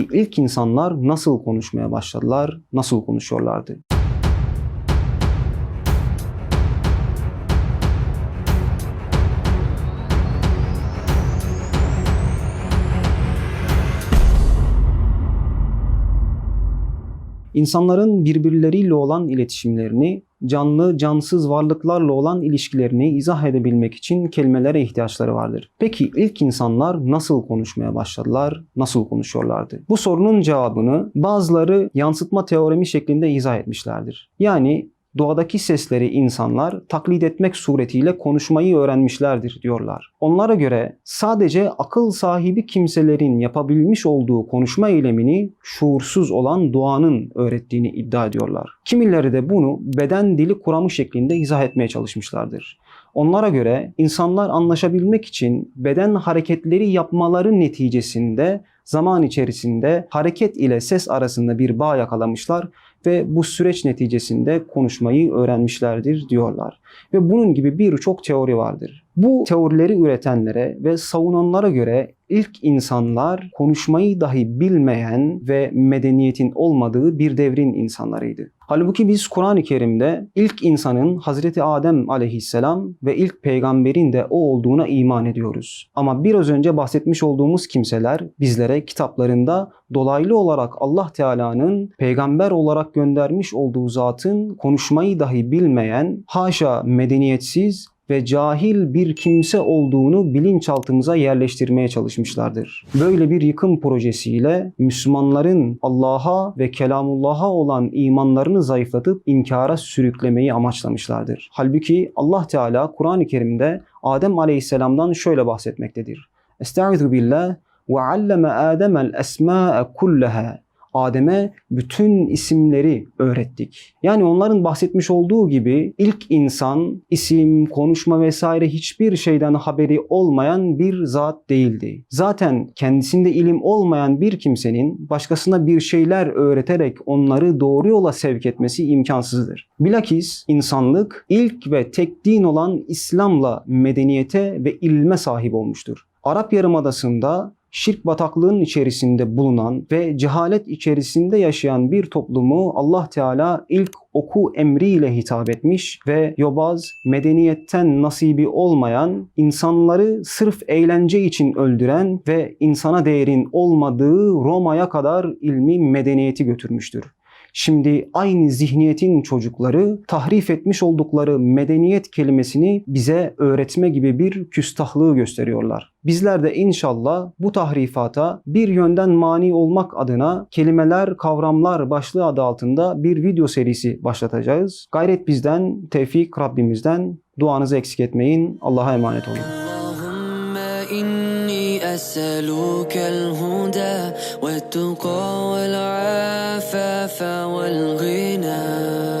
İlk insanlar nasıl konuşmaya başladılar, nasıl konuşuyorlardı? İnsanların birbirleriyle olan iletişimlerini, canlı, cansız varlıklarla olan ilişkilerini izah edebilmek için kelimelere ihtiyaçları vardır. Peki ilk insanlar nasıl konuşmaya başladılar, nasıl konuşuyorlardı? Bu sorunun cevabını bazıları yansıtma teoremi şeklinde izah etmişlerdir. Yani doğadaki sesleri insanlar taklit etmek suretiyle konuşmayı öğrenmişlerdir diyorlar. Onlara göre sadece akıl sahibi kimselerin yapabilmiş olduğu konuşma eylemini şuursuz olan doğanın öğrettiğini iddia ediyorlar. Kimileri de bunu beden dili kuramı şeklinde izah etmeye çalışmışlardır. Onlara göre insanlar anlaşabilmek için beden hareketleri yapmaları neticesinde zaman içerisinde hareket ile ses arasında bir bağ yakalamışlar ve bu süreç neticesinde konuşmayı öğrenmişlerdir diyorlar. Ve bunun gibi birçok teori vardır. Bu teorileri üretenlere ve savunanlara göre ilk insanlar konuşmayı dahi bilmeyen ve medeniyetin olmadığı bir devrin insanlarıydı. Halbuki biz Kur'an-ı Kerim'de ilk insanın Hazreti Adem aleyhisselam ve ilk peygamberin de o olduğuna iman ediyoruz. Ama biraz önce bahsetmiş olduğumuz kimseler bizlere kitaplarında dolaylı olarak Allah Teala'nın peygamber olarak göndermiş olduğu zatın konuşmayı dahi bilmeyen, haşa medeniyetsiz ve cahil bir kimse olduğunu bilinçaltımıza yerleştirmeye çalışmışlardır. Böyle bir yıkım projesiyle Müslümanların Allah'a ve kelamullah'a olan imanlarını zayıflatıp inkara sürüklemeyi amaçlamışlardır. Halbuki Allah Teala Kur'an-ı Kerim'de Adem Aleyhisselam'dan şöyle bahsetmektedir. Estaizu billah ve alleme Adem'el esma'e kullaha Adem'e bütün isimleri öğrettik. Yani onların bahsetmiş olduğu gibi ilk insan isim, konuşma vesaire hiçbir şeyden haberi olmayan bir zat değildi. Zaten kendisinde ilim olmayan bir kimsenin başkasına bir şeyler öğreterek onları doğru yola sevk etmesi imkansızdır. Bilakis insanlık ilk ve tek din olan İslam'la medeniyete ve ilme sahip olmuştur. Arap Yarımadası'nda şirk bataklığının içerisinde bulunan ve cehalet içerisinde yaşayan bir toplumu Allah Teala ilk oku emriyle hitap etmiş ve yobaz, medeniyetten nasibi olmayan, insanları sırf eğlence için öldüren ve insana değerin olmadığı Roma'ya kadar ilmi medeniyeti götürmüştür. Şimdi aynı zihniyetin çocukları tahrif etmiş oldukları medeniyet kelimesini bize öğretme gibi bir küstahlığı gösteriyorlar. Bizler de inşallah bu tahrifata bir yönden mani olmak adına kelimeler, kavramlar başlığı adı altında bir video serisi başlatacağız. Gayret bizden, tevfik Rabbimizden. Duanızı eksik etmeyin. Allah'a emanet olun. إني أسألك الهدى والتقى والعفاف والغنى.